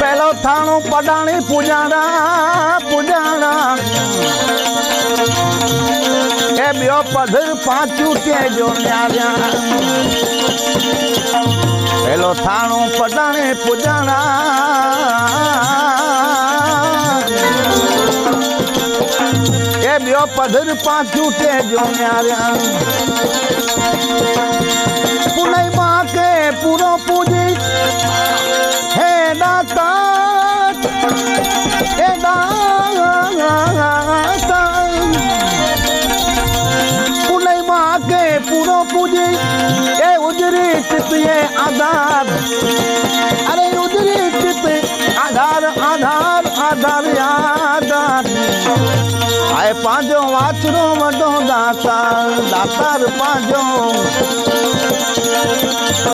પેલો થાણું પડાણી પૂજાણા પૂજાણા. એ બ્યો પધર પાછું કેજો ન્યાર્યા. પેલો થાણું પડાણી પૂજાણા. એ બ્યો પધર પાછું કેજો ન્યાર્યા. आधार अरे उजरी आधार आधार आधार आधार दातार